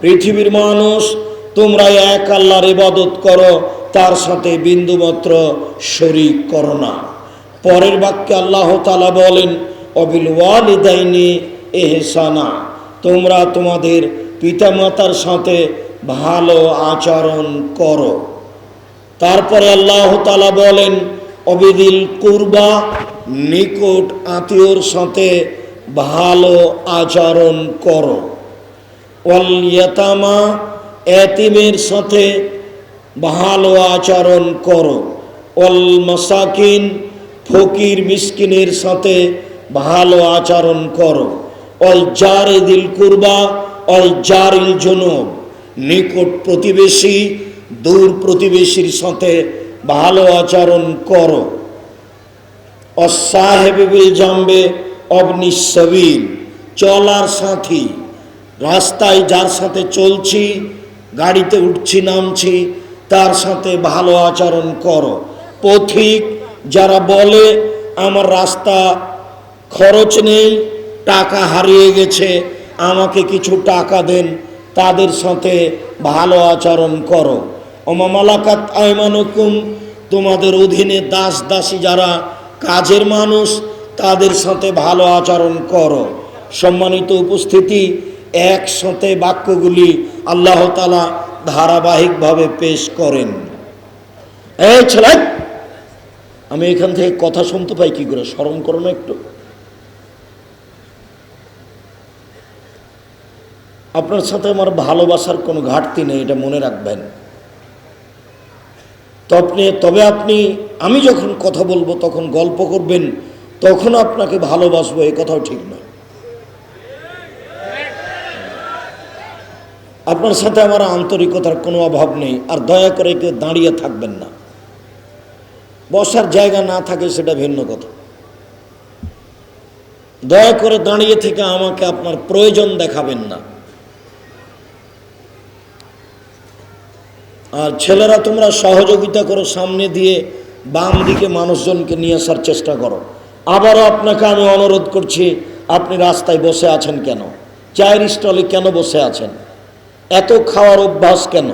পৃথিবীর মানুষ, তোমরা এক আল্লাহর ইবাদত করো, তার সাথে বিন্দুমাত্র শরিক করো না। পরের বাক্যে আল্লাহ তালা বলেন, অবিল ওয়ালিদাইনি এহসানা তোমরা তোমাদের পিতামাতার সাথে ভালো আচরণ করো। তারপরে আল্লাহ তালা বলেন, অবিদিল কুরবা নিকট আত্মীয়র সাথে ভালো আচরণ করো। ইয়াতামা এতিমের সাথে ভালো আচরণ করো। অল মাসাকিন ফকির মিসকিনের সাথে ভালো আচরণ করো। অল জারে দিল কুরবা অল জারিল জনব। নিকট প্রতিবেশী, দূর প্রতিবেশীর সাথে ভালো আচরণ করো। অসাহেবিল জাম্বে অবনিসবিল, চলার সাথী। রাস্তায় যার সাথে চলছি, গাড়িতে উঠছি, নামছি, তার সাথে ভালো আচরণ করো। পথিক যারা বলে, আমার রাস্তা খরচ নেই, টাকা হারিয়ে গেছে, আমাকে কিছু টাকা দেন তাদের সাথে ভালো আচরণ করো। অমামালাকাত আয়মানুকুম তোমাদের অধীনে দাস দাসী যারা কাজের মানুষ, তাদের সাথে ভালো আচরণ করো। সম্মানিত উপস্থিতি একসাথে বাক্যগুলি আল্লাহ তালা ধারাবাহিকভাবে পেশ করেন। এই ছেলে, আমি এখান থেকে কথা শুনতে পাই কি করে? স্মরণ করো না একটু। আপনার সাথে আমার ভালোবাসার কোনো ঘাটতি নেই, এটা মনে রাখবেন। তবে তবে আপনি, আমি যখন কথা বলব, তখন গল্প করবেন, তখন আপনাকে ভালোবাসবো, এ কথাও ঠিক নয়। আপনার সাথে আমার আন্তরিকতার কোনো অভাব নেই, আর দয়া করে কেউ দাঁড়িয়ে থাকবেন না। বসার জায়গা না থাকে সেটা ভিন্ন কথা। দয়া করে দাঁড়িয়ে থেকে আমাকে আপনার প্রয়োজন দেখাবেন না। আর ছেলেরা তোমরা সহযোগিতা করো সামনে দিয়ে বাম দিকে মানুষজনকে নিয়ে আসার চেষ্টা করো। আবারও আপনাকে আমি অনুরোধ করছি, আপনি রাস্তায় বসে আছেন কেন? চায়ের স্টলে কেন বসে আছেন? এত খাওয়ার অভ্যাস কেন?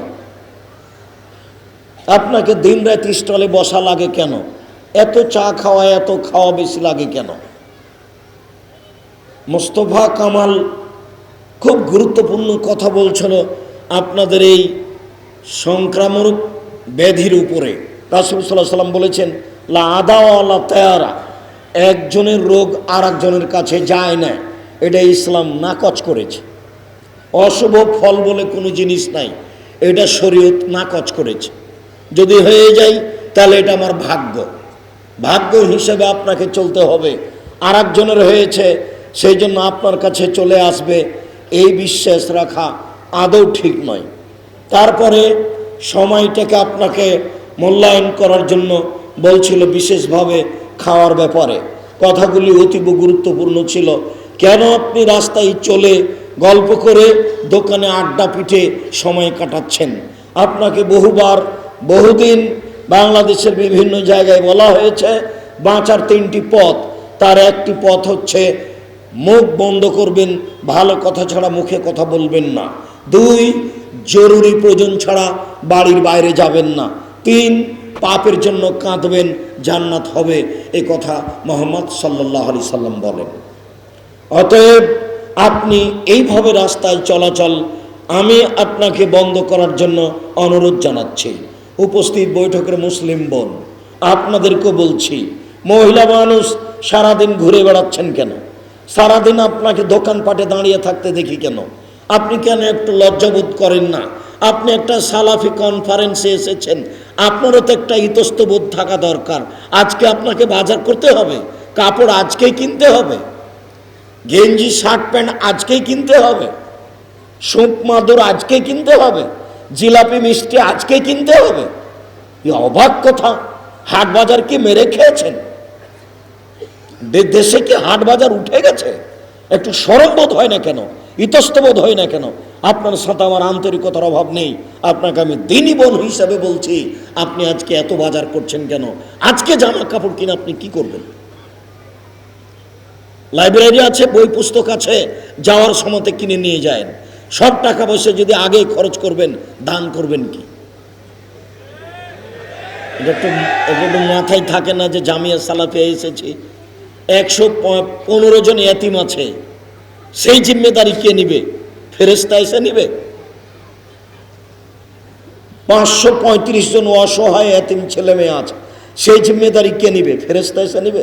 আপনাকে দিন রাত স্টলে বসা লাগে কেন? এত চা খাওয়া এত খাওয়া বেশি লাগে কেন? মোস্তফা কামাল খুব গুরুত্বপূর্ণ কথা বলছিল আপনাদের এই সংক্রামক ব্যাধির উপরে। রাসুল সাল্লাহ সাল্লাম বলেছেন, লা আদাওয়ালা তেয়ারা। একজনের রোগ আর কাছে যায় না। এটা ইসলাম নাকচ করেছে। অশুভ ফল বলে কোনো জিনিস নাই। এটা শরীয়ত নাকচ করেছে। যদি হয়ে যায়, তাহলে এটা আমার ভাগ্য। ভাগ্য হিসেবে আপনাকে চলতে হবে। আর একজনের হয়েছে, সেই জন্য আপনার কাছে চলে আসবে। এই বিশ্বাস রাখা আদৌ ঠিক নয়। তারপরে সময়টাকে আপনাকে মূল্যায়ন করার জন্য বলছিল বিশেষভাবে খাওয়ার ব্যাপারে। কথাগুলি অতীব গুরুত্বপূর্ণ ছিল। কেন আপনি রাস্তায় চলে গল্প করে দোকানে আড্ডা পিঠে সময় কাটাচ্ছেন। আপনাকে বহুবার, বহুদিন বাংলাদেশের বিভিন্ন জায়গায় বলা হয়েছে, বাঁচার তিনটি পথ। তার একটি পথ হচ্ছে, মুখ বন্ধ করবেন, ভালো কথা ছাড়া মুখে কথা বলবেন না। দুই, জরুরি প্রয়োজন ছাড়া বাড়ির বাইরে যাবেন না। তিন, পাপের জন্য কাঁদবেন, জান্নাত হবে, এ কথা মোহাম্মদ সাল্লাহ আলি সাল্লাম বলেন। অতএব আপনি এইভাবে রাস্তায় চলাচল, আমি আপনাকে বন্ধ করার জন্য অনুরোধ জানাচ্ছি। উপস্থিত বৈঠকের মুসলিম বোন, আপনাদেরকেও বলছি, মহিলা মানুষ সারাদিন ঘুরে বেড়াচ্ছেন কেন? সারাদিন আপনাকে দোকানপাটে দাঁড়িয়ে থাকতে দেখি কেন? আপনি কেন একটু লজ্জাবোধ করেন না? আপনি একটা সালাফি কনফারেন্সে এসেছেন, আপনারও তো একটা ইতস্তবোধ থাকা দরকার। আজকে আপনাকে বাজার করতে হবে, কাপড় আজকেই কিনতে হবে। গেঞ্জি, শার্ট, প্যান্ট আজকেই কিনতে হবে। সুপ মাদুর আজকেই কিনতে হবে। জিলাপি, মিষ্টি আজকেই কিনতে হবে। এ অবাক কথা, হাট বাজার কি মেরে খেয়েছেন? দেশে কি হাট বাজার উঠে গেছে? একটু সরম বোধ হয় না কেন? ইতস্তবোধ হয় না কেন? আপনার সাথে আমার আন্তরিকতার অভাব নেই। আপনাকে আমি দিনই বোন হিসাবে বলছি, আপনি আজকে এত বাজার করছেন কেন? আজকে জামা কাপড় কিনে আপনি কি করবেন? লাইব্রেরি আছে, বই পুস্তক আছে, যাওয়ার সময়তে কিনে নিয়ে যায় সব টাকা পয়সা যদি আগে খরচ করবেন, দান করবেন কি? একটু মাথায় থাকে না যে জামিয়া সালাফে এসেছি। একশো পনেরো জন এতিম আছে। সেই জিম্মেদারি কে নিবে? ফেরেস্তা এসে নিবে? পাঁচশো পঁয়ত্রিশ জন অসহায় এতিম ছেলে মেয়ে আছে। সেই জিম্মেদারি কে নিবে? ফেরেস্তা এসে নিবে?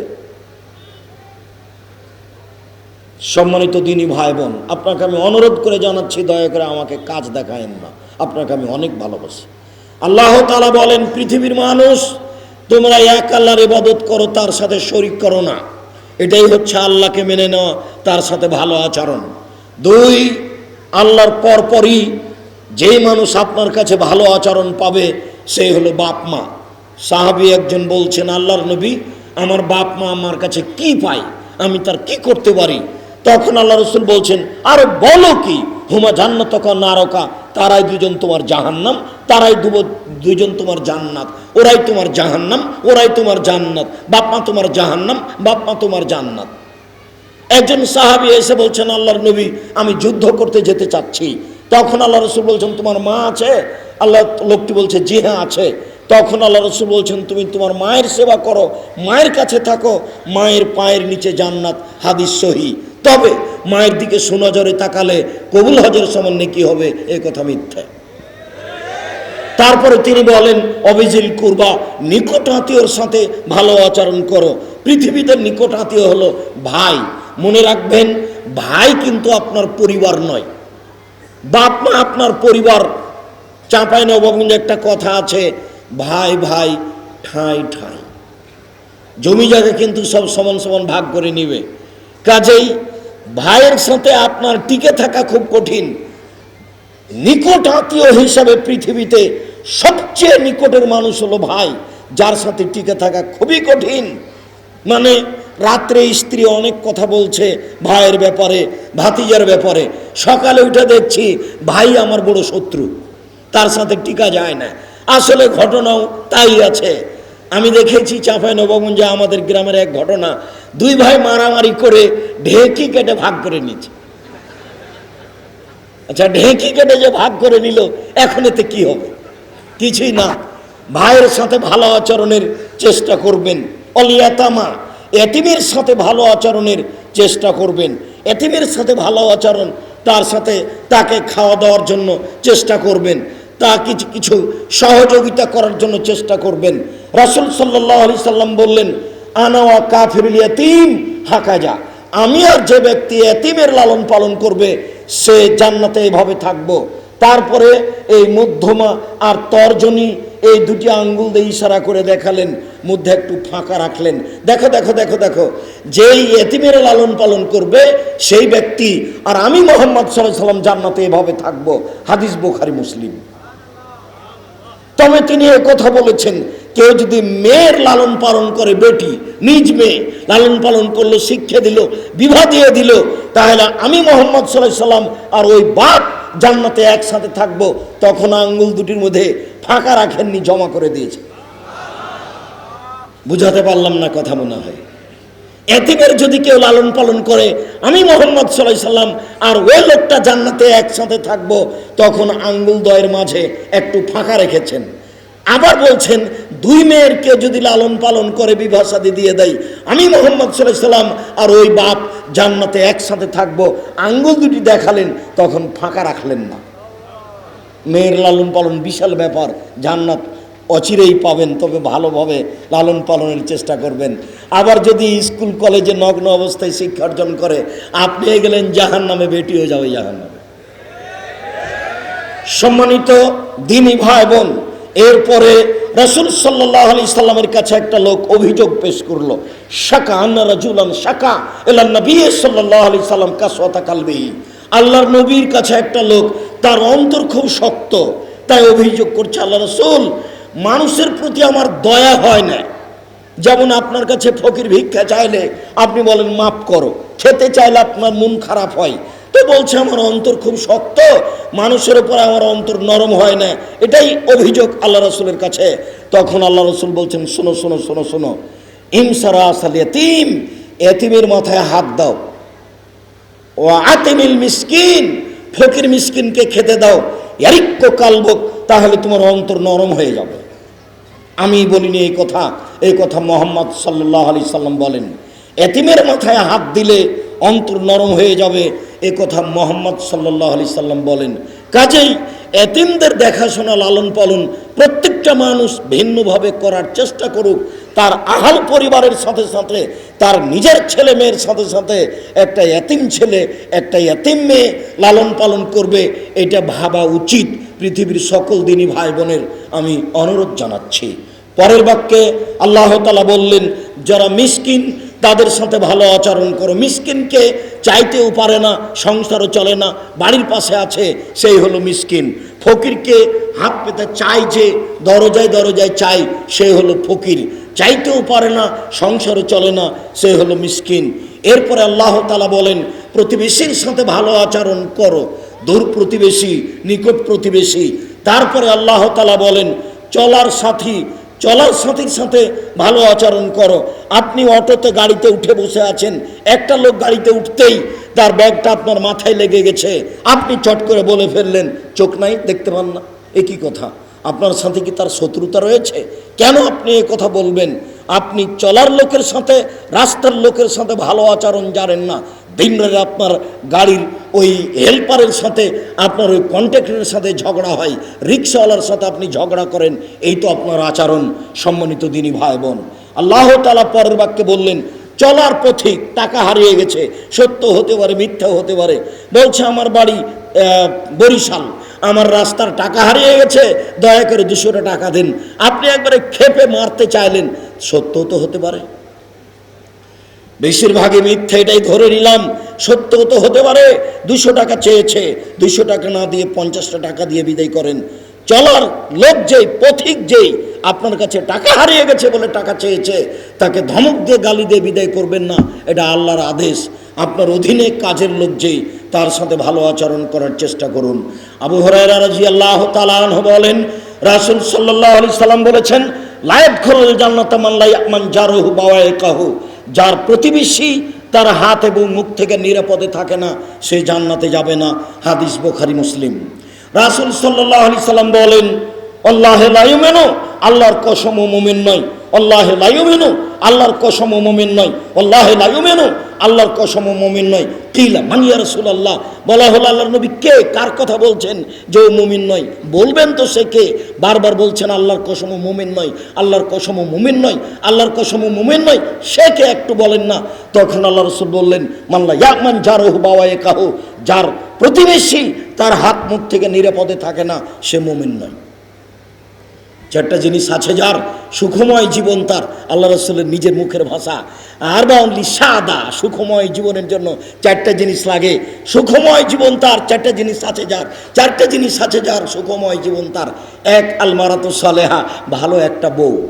সম্মানিত দিনী ভাই বোন, আপনাকে আমি অনুরোধ করে জানাচ্ছি, দয়া করে আমাকে কাজ দেখায়েন না। আপনাকে আমি অনেক ভালোবাসি। আল্লাহ তালা বলেন, পৃথিবীর মানুষ, তোমরা এক আল্লাহর ইবাদত করো, তার সাথে শরিক করো না। এটাই হচ্ছে আল্লাহকে মেনে নেওয়া, তার সাথে ভালো আচরণ। দুই, আল্লাহর পরপরই যেই মানুষ আপনার কাছে ভালো আচরণ পাবে, সে হলো বাপ মা। সাহাবি একজন বলছেন, আল্লাহর নবী, আমার বাপ মা আমার কাছে কি পায়? আমি তার কি করতে পারি? তখন আল্লাহ রসুল বলছেন, আর বলো কি, হুমা জান্নাত নারকা তারাই দুজন তোমার জাহান্নাম, তারাই দুজন তোমার জান্নাত। ওরাই তোমার জাহান্নাম, ওরাই তোমার জান্নাত। বাপমা তোমার জাহান্নাম বাপমা তোমার জান্নাত। একজন সাহাবি এসে বলছেন, আল্লাহর নবী, আমি যুদ্ধ করতে যেতে চাচ্ছি। তখন আল্লাহ রসুল বলছেন, তোমার মা আছে? আল্লাহ লোকটি বলছে, জি হ্যাঁ আছে। তখন আল্লাহ রসুল বলছেন, তুমি তোমার মায়ের সেবা করো, মায়ের কাছে থাকো, মায়ের পায়ের নিচে জান্নাত। হাদিস সহি। তবে মায়ের দিকে সুনজরে তাকালে কবুল হজের সমান্য কি হবে? এ কথা মিথ্যা। তারপরে তিনি বলেন অবিজিল কুরবা, নিকট আত্মীয়র সাথে ভালো আচরণ করো। পৃথিবীতে নিকট আত্মীয় হলো ভাই। মনে রাখবেন, ভাই কিন্তু আপনার পরিবার নয়। বাপ মা আপনার পরিবার। চাঁপাই নবগঞ্জে একটা কথা আছে, ভাই ভাই, ঠাঁই ঠাঁই। জমি জায়গা কিন্তু সব সমান সমান ভাগ করে নিবে। কাজেই ভাইয়ের সাথে আপনার টিকে থাকা খুব কঠিন। নিকট আত্মীয় হিসাবে পৃথিবীতে সবচেয়ে নিকটের মানুষ হলো ভাই, যার সাথে টিকে থাকা খুবই কঠিন। মানে রাত্রে স্ত্রী অনেক কথা বলছে ভাইয়ের ব্যাপারে, ভাতিজার ব্যাপারে। সকালে উঠে দেখছি ভাই আমার বড় শত্রু, তার সাথে টিকা যায় না। আসলে ঘটনাও তাই আছে। আমি দেখেছি চাঁপাই নবগঞ্জে আমাদের গ্রামের এক ঘটনা। দুই ভাই মারামারি করে ঢেকি কেটে ভাগ করে নিচ্ছে আচ্ছা ঢেঁকি কেটে যে ভাগ করে নিল, এখন এতে কি হবে? কিছুই না। ভাইয়ের সাথে ভালো আচরণের চেষ্টা করবেন। অলিয়াতামা, এতিমের সাথে ভালো আচরণের চেষ্টা করবেন। এতিমের সাথে ভালো আচরণ, তার সাথে তাকে খাওয়া দাওয়ার জন্য চেষ্টা করবেন। তা কিছু কিছু সহযোগিতা করার জন্য চেষ্টা করবেন। রাসুল সাল্লাহ আলি সাল্লাম বললেন আনাওয়া কাফিরুল ইয়াতিম, হাকাজা। আমি আর যে ব্যক্তি এতিমের লালন পালন করবে, সে জান্নাতে এইভাবে থাকব। তারপরে এই মধ্যমা আর তর্জনী এই দুটি আঙ্গুল দিয়ে ইশারা করে দেখালেন, মধ্যে একটু ফাঁকা রাখলেন। দেখো দেখো দেখো দেখো, যেই এতিমের লালন পালন করবে, সেই ব্যক্তি আর আমি মোহাম্মদ সাল্লাহ সাল্লাম জান্নাতে এভাবে থাকব। হাদিস বোখারি, মুসলিম। তবে তিনি কথা বলেছেন কেউ যদি মেয়ের লালন পালন করে বেটি, নিজ মেয়ে, লালন পালন করল, শিক্ষা দিল, বিবাহ দিয়ে দিল, তাহলে আমি মোহাম্মদ সাল্লাহ সাল্লাম আর ওই বাপ জান্নাতে একসাথে থাকব, তখন আঙ্গুল দুটির মধ্যে ফাঁকা রাখেননি, জমা করে দিয়েছে। বুঝাতে পারলাম না কথা মনে হয়। এতিমের যদি কেউ লালন পালন করে, আমি মোহাম্মদ সাল্লাহ সাল্লাম আর ওই লোকটা জান্নাতে একসাথে থাকব, তখন আঙ্গুল দয়ের মাঝে একটু ফাঁকা রেখেছেন। আবার বলছেন দুই মেয়েরকে যদি লালন পালন করে বিভাষাদি দিয়ে দেয়, আমি মোহাম্মদ সাল্লাম আর ওই বাপ জান্নাতে একসাথে থাকব, আঙ্গুল দুটি দেখালেন, তখন ফাঁকা রাখলেন না। মেয়ের লালন পালন বিশাল ব্যাপার, জান্নাত অচিরেই পাবেন, তবে ভালোভাবে লালন পালনের চেষ্টা করবেন। আবার যদি স্কুল, কলেজে নগ্ন অবস্থায় শিক্ষা অর্জন করে, আপনি গেলেন জাহান নামে বেটি হয়ে যাবে জাহান নামে সম্মানিত দিনী ভাই বোন, এরপরে রসুল সাল্লাহ আলি সাল্লামের কাছে একটা লোক অভিযোগ পেশ করল, শাকা আন্না শাকা এলা নবী সাল্লাহ আলি সাল্লাম কাসওয়াতা কালবিহি। আল্লাহর নবীর কাছে একটা লোক, তার অন্তর খুব শক্ত, তাই অভিযোগ করছে আল্লাহ রসুল, মানুষের প্রতি আমার দয়া হয় না। যেমন আপনার কাছে ফকির ভিক্ষা চাইলে আপনি বলেন, মাফ করো, খেতে চাইলে আপনার মন খারাপ হয় বলছে, আমার অন্তর খুব শক্ত, মানুষের উপর আমার অন্তর নরম হয় না। এটাই অভিযোগ আল্লাহ রসুলের কাছে। তখন আল্লাহ রসুল বলছেন, শোনো শোনো শোনো শোনো। ইমসারা আসাল এতিম এতিমের মাথায় হাত দাও। ও আতিমিল মিসকিন, ফকির মিসকিনকে খেতে দাও। এরিক্য কালবক, তাহলে তোমার অন্তর নরম হয়ে যাবে। আমি বলিনি এই কথা এই কথা মোহাম্মদ সাল্লাহ আলি সাল্লাম বলেন। এতিমের মাথায় হাত দিলে অন্তর নরম হয়ে যাবে এ কথা মোহাম্মদ সাল্লাহ আলি সাল্লাম বলেন। কাজেই এতিমদের দেখাশোনা লালন পালন প্রত্যেকটা মানুষ ভিন্নভাবে করার চেষ্টা করুক, তার আহাল পরিবারের সাথে সাথে, তার নিজের ছেলে মেয়ের সাথে সাথে একটা এতিম ছেলে, একটা এতিম মেয়ে লালন পালন করবে, এটা ভাবা উচিত পৃথিবীর সকল দিনই ভাই বোনের আমি অনুরোধ জানাচ্ছি। পরের বাক্যে আল্লাহ তালা বললেন, যারা মিসকিন তাদের সাথে ভালো আচরণ করো। মিসকিনকে চাইতেও পারে না, সংসারও চলে না, বাড়ির পাশে আছে, সেই হলো মিসকিন। ফকিরকে হাত পেতে চাই যে, দরজায় দরজায় চাই সে হলো ফকির। চাইতেও পারে না, সংসারও চলে না, সে হলো মিসকিন। এরপরে আল্লাহ তালা বলেন, প্রতিবেশীর সাথে ভালো আচরণ করো। দূর প্রতিবেশী, নিকট প্রতিবেশী। তারপরে আল্লাহ তালা বলেন, চলার সাথী চলার সাথীর সাথে ভালো আচরণ করো। আপনি অটোতে গাড়িতে উঠে বসে আছেন, একটা লোক গাড়িতে উঠতেই তার ব্যাগটা আপনার মাথায় লেগে গেছে। আপনি চট করে বলে ফেললেন, চোখ নাই, দেখতে পান না। এ কি কথা? আপনার সাথে কি তার শত্রুতা রয়েছে? কেন আপনি এ কথা বলবেন? আপনি চলার লোকের সাথে, রাস্তার লোকের সাথে ভালো আচরণ জানেন না। দিনরাত আপনার গাড়ির ওই হেল্পারের সাথে, আপনার ওই কন্ট্রাক্টরের সাথে ঝগড়া হয়। রিক্সাওয়ালার সাথে আপনি ঝগড়া করেন, এই তো আপনার আচরণ, সম্মানিত দিনী ভাই বোন আল্লাহ তালা পরের বাক্যে বললেন, চলার পথিক টাকা হারিয়ে গেছে, সত্য হতে পারে, মিথ্যা হতে পারে। বলছে, আমার বাড়ি বরিশাল। আমার রাস্তার টাকা হারিয়ে গেছে, দয়া করে দুশোটা টাকা দিন। আপনি একবারে খেপে মারতে চাইলেন, সত্য তো হতে পারে। বেশিরভাগই মিথ্যে, এটাই ধরে নিলাম। সত্য তো হতে পারে, দুশো টাকা চেয়েছে, দুশো টাকা না দিয়ে পঞ্চাশটা টাকা দিয়ে বিদায় করেন। চলার লোক যেই, পথিক যেই, আপনার কাছে টাকা হারিয়ে গেছে বলে টাকা চেয়েছে, তাকে ধমক দিয়ে গালি দিয়ে বিদায় করবেন না, এটা আল্লাহর আদেশ। আপনার অধীনে কাজের লোক যেই, তার সাথে ভালো আচরণ করার চেষ্টা করুন। আবু হরাইরা আল্লাহ তালাহ বলেন, রাসুল সাল্লাহ আলি সাল্লাম বলেছেন লায়ত খরল জান্নাত মাল্লাই মান জারহু বাওয়ায় কাহু যার প্রতিবেশী তার হাত এবং মুখ থেকে নিরাপদে থাকে না, সে জান্নাতে যাবে না। হাদিস বোখারি, মুসলিম। রাসুল সাল্লাহ আলি সাল্লাম বলেন আল্লাহ লাইমেনো আল্লাহর কসম ও মুমিন নয়। আল্লাহ লাইমেনো আল্লাহর কসম ও মুমিন নয়। আল্লাহ লাইমেনো আল্লাহর কসম ও মুমিন নয়। কিলা মানিয়া রসুল আল্লাহ বলা হলো আল্লাহর নবী কে, কার কথা বলছেন? যে ও মুমিন নয়। বলবেন তো সে কে? বারবার বলছেন আল্লাহর কসম ও মুমিন নয়। আল্লাহর কসম ও মুমিন নয়। আল্লাহর কসম ও মুমিন নয়। সে কে একটু বলেন না। তখন আল্লাহ রসুল বললেন মাল্লা ইয়াকমান যার ওহু বাবায়ে কাহু যার প্রতিবেশী তার হাত মুখ থেকে নিরাপদে থাকে না, সে মুমিন নয়। চারটা জিনিস আছে যার, সুখময় জীবন তার। আল্লাহ রসুলের নিজের মুখের ভাষা। আর বা অনলি সাদা, সুখময় জীবনের জন্য চারটা জিনিস লাগে। সুখময় জীবন তার, চারটা জিনিস আছে যার। চারটা জিনিস আছে যার, সুখময় জীবন তার। এক আলমারাত সালেহা, ভালো একটা বউ।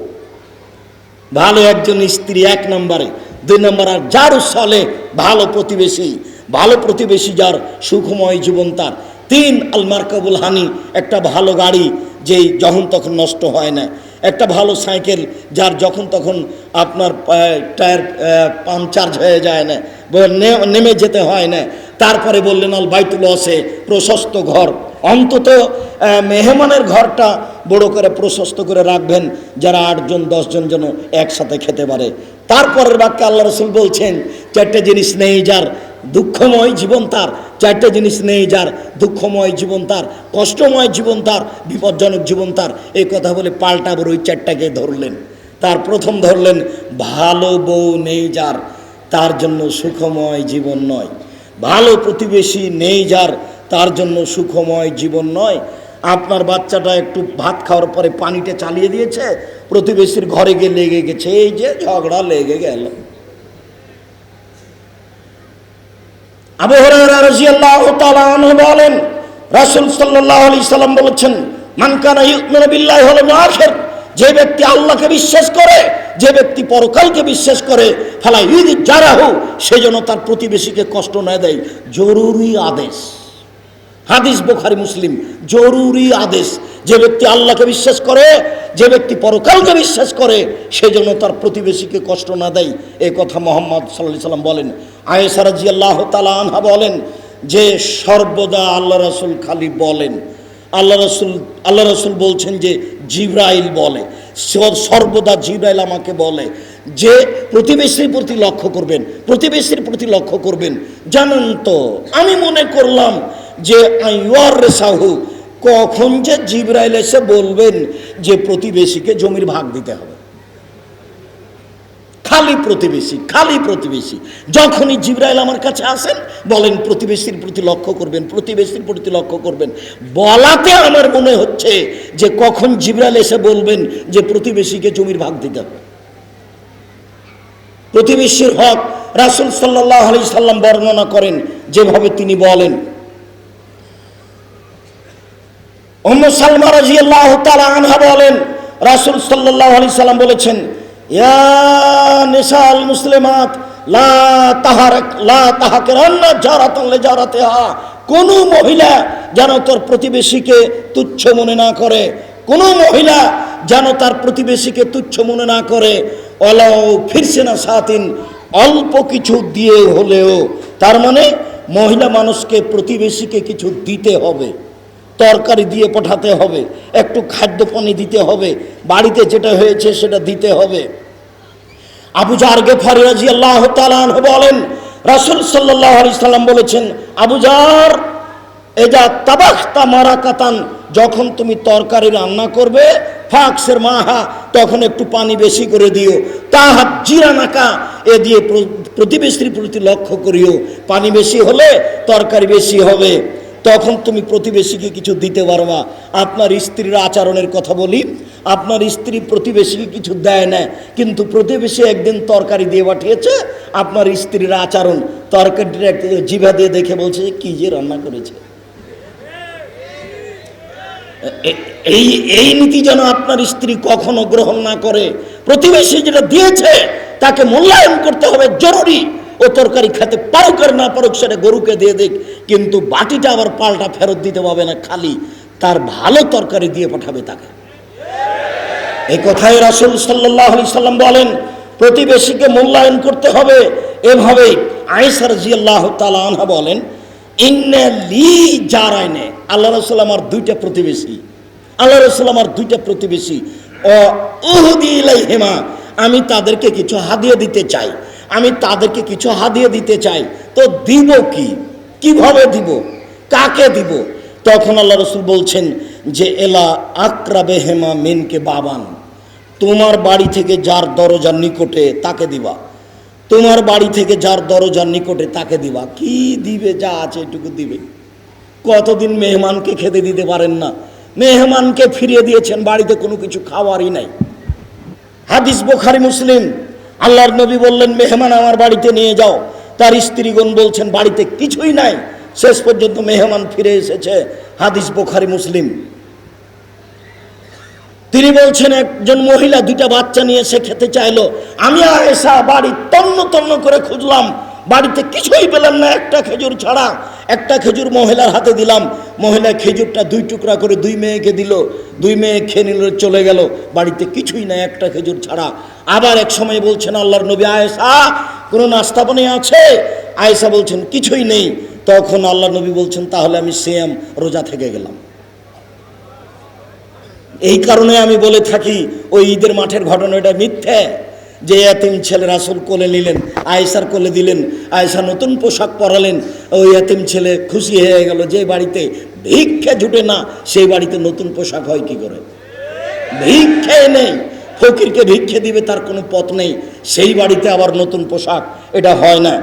ভালো একজন স্ত্রী এক নম্বরে। দুই নম্বর, আর যার সলে ভালো প্রতিবেশী। ভালো প্রতিবেশী যার, সুখময় জীবন তার। তিন আলমার কাবুল হানি, একটা ভালো গাড়ি। যেই যখন তখন নষ্ট হয় না। একটা ভালো সাইকেল যার যখন তখন আপনার টায়ার পাংচার্জ হয়ে যায় না নেমে যেতে হয় না। তারপরে বললেন, আল বাইতুল আছে প্রশস্ত ঘর। অন্তত মেহমানের ঘরটা বড় করে প্রশস্ত করে রাখবেন, যারা আটজন, দশজন যেন একসাথে খেতে পারে। তারপরের বাক্যে আল্লাহ রসুল বলছেন, চারটে জিনিস নেই যার দুঃখময় জীবন তার। চারটে জিনিস নেই যার। দুঃখময় জীবন তার, কষ্টময় জীবন তার, বিপজ্জনক জীবন তার। এই কথা বলে পাল্টা আবার ওই চারটাকে ধরলেন। তার প্রথম ধরলেন, ভালো বউ নেই যার, তার জন্য সুখময় জীবন নয়। ভালো প্রতিবেশী নেই যার, তার জন্য সুখময় জীবন নয়। আপনার বাচ্চাটা একটু ভাত খাওয়ার পরে পানিটা চালিয়ে দিয়েছে, প্রতিবেশীর ঘরে গিয়ে লেগে গেছে। এই যে ঝগড়া লেগে গেল। আবু হুরায়রা রাদিয়াল্লাহু বলেন, রাসূল সাল্লাল্লাহু আলাইহি সাল্লাম বলেছেন, মান কানা ইউমিনু বিল্লাহি ওয়াল ইয়াউমিল যে ব্যক্তি আল্লাহকে বিশ্বাস করে, যে ব্যক্তি পরকালকে বিশ্বাস করে, ফালা ইউদ জারাহু সে যেন তার প্রতিবেশীকে কষ্ট না দেয়। জরুরি আদেশ। হাদিস বোখারি, মুসলিম, জরুরি আদেশ। যে ব্যক্তি আল্লাহকে বিশ্বাস করে যে ব্যক্তি পরকালকে বিশ্বাস করে, সে যেন তার প্রতিবেশীকে কষ্ট না দেয়। এ কথা মোহাম্মদ সাল্লাহ সাল্লাম বলেন। আয়েসারাজি আল্লাহ তালা আনহা বলেন যে, সর্বদা আল্লাহ রসুল খালি বলেন। আল্লাহ রসুল আল্লাহ রসুল বলছেন যে, জিব্রাইল বলে। সর্বদা জিব্রাইল আমাকে বলে যে, প্রতিবেশীর প্রতি লক্ষ্য করবেন, প্রতিবেশীর প্রতি লক্ষ্য করবেন। জানেন তো, আমি মনে করলাম যে আই আইয়ার সাহু কখন যে জিব্রাইল এসে বলবেন যে প্রতিবেশীকে জমির ভাগ দিতে হবে। খালি প্রতিবেশী খালি প্রতিবেশী। যখনই জিব্রাইল আমার কাছে আসেন, বলেন, প্রতিবেশীর প্রতি লক্ষ্য করবেন, প্রতিবেশীর প্রতি লক্ষ্য করবেন। বলাতে আমার মনে হচ্ছে যে কখন জিব্রাইল এসে বলবেন যে প্রতিবেশীকে জমির ভাগ দিতে হবে। প্রতিবেশীর হক রাসুল সাল্লাহ আলি সাল্লাম বর্ণনা করেন, যেভাবে তিনি বলেন উম্মু রাজিয়াল্লাহু তাআলা আনহা বলেন, রাসূল সাল্লাম বলেছেন, ইয়া লা লা কোন মহিলা যেন তোর প্রতিবেশীকে তুচ্ছ মনে না করে, কোন মহিলা যেন তার প্রতিবেশীকে তুচ্ছ মনে না করে অলাও ফিরছে না সাতিন অল্প কিছু দিয়ে হলেও, তার মানে মহিলা মানুষকে প্রতিবেশীকে কিছু দিতে হবে। তরকারি দিয়ে পাঠাতে হবে, একটু খাদ্য পানি দিতে হবে, বাড়িতে যেটা হয়েছে সেটা দিতে হবে। আবু জার গেফারি রাজি আল্লাহ বলেন, রাসুল সাল্লাহ আলি সাল্লাম বলেছেন, আবু জার, এজা তাবাখ তামারা কাতান যখন তুমি তরকারি রান্না করবে ফাক্সের মাহা তখন একটু পানি বেশি করে দিও। তাহা জিরা নাকা এ দিয়ে প্রতিবেশীর প্রতি লক্ষ্য করিও। পানি বেশি হলে তরকারি বেশি হবে। তখন তুমি প্রতিবেশীকে কিছু দিতে পারবা আপনার স্ত্রীর আচরণের কথা বলি। আপনার স্ত্রী প্রতিবেশীকে কিছু দেয় না। কিন্তু প্রতিবেশী একদিন তরকারি দিয়ে পাঠিয়েছে। আপনার স্ত্রীর আচরণ তরকারিটা জিভা দিয়ে দেখে বলছে যে, কী যে রান্না করেছে? এই এই নীতি যেন আপনার স্ত্রী কখনো গ্রহণ না করে। প্রতিবেশী যেটা দিয়েছে, তাকে মূল্যায়ন করতে হবে। জরুরি। ও তরকারি খেতে পারুক আর না পারুক সেটা গরুকে দিয়ে দেখ কিন্তু বাটিটা আবার পাল্টা ফেরত দিতে পারবে না খালি। তার ভালো তরকারি দিয়ে পাঠাবে তাকে। এই কথাই রাসুল সাল্লাহ সাল্লাম বলেন, প্রতিবেশীকে মূল্যায়ন করতে হবে। এভাবেই আয়েসার জিয়াল্লাহ তালা বলেন, ইন্নে লি জারাইনে। আল্লাহ রসুল আমার দুইটা প্রতিবেশী। আল্লাহ রসুল আমার দুইটা প্রতিবেশী। ও উহুদি হেমা আমি তাদেরকে কিছু হাদিয়ে দিতে চাই। আমি তাদেরকে কিছু হাদিয়ে দিতে চাই। তো দিব কি? কীভাবে দিব? কাকে দিব? তখন আল্লাহ রসুল বলছেন যে, এলা আক্রাবে হেমা মিনকে বাবান। তোমার বাড়ি থেকে যার দরজার নিকটে তাকে দিবা। তোমার বাড়ি থেকে যার দরজার নিকটে তাকে দিবা। কি দিবে? যা আছে এটুকু দিবে। কতদিন মেহমানকে খেতে দিতে পারেন না। মেহমানকে ফিরিয়ে দিয়েছেন, বাড়িতে কোনো কিছু খাওয়ারই নাই। হাদিস বোখারি, মুসলিম। আল্লাহর নবী বললেন, মেহমান আমার বাড়িতে নিয়ে যাও। তার স্ত্রীগণ বলছেন, বাড়িতে কিছুই নাই। শেষ পর্যন্ত মেহমান ফিরে এসেছে। হাদিস বোখারি, মুসলিম। তিনি বলছেন, একজন মহিলা দুইটা বাচ্চা নিয়ে সে খেতে চাইলো। আমি আয়েশা বাড়ি তন্ন তন্ন করে খুঁজলাম। বাড়িতে কিছুই পেলাম না, একটা খেজুর ছাড়া, একটা খেজুর মহিলার হাতে দিলাম। মহিলা খেজুরটা দুই টুকরা করে দুই মেয়েকে দিল, দুই মেয়ে খেয়ে নিল, চলে গেল। বাড়িতে কিছুই নাই, একটা খেজুর ছাড়া। আবার এক সময় বলছেন, আল্লাহর নবী আয়েশা, কোনো নাস্তা পানি আছে? আয়েশা বলছেন, কিছুই নেই। তখন আল্লাহ নবী বলছেন, তাহলে আমি সেম রোজা থেকে গেলাম। এই কারণে আমি বলে থাকি, ওই ঈদের মাঠের ঘটনাটা মিথ্যে। যে এতিম ছেলে রাসুল কোলে নিলেন, আয়েশার কোলে দিলেন, আয়েশা নতুন পোশাক পরালেন, ওই এতিম ছেলে খুশি হয়ে গেল যে বাড়িতে ভিক্ষা জুটে না, সেই বাড়িতে নতুন পোশাক হয় কি করে? ভিক্ষে নেই, ফকিরকে ভিক্ষে দিবে তার কোনো পথ নেই, সেই বাড়িতে আবার নতুন পোশাক, এটা হয় না।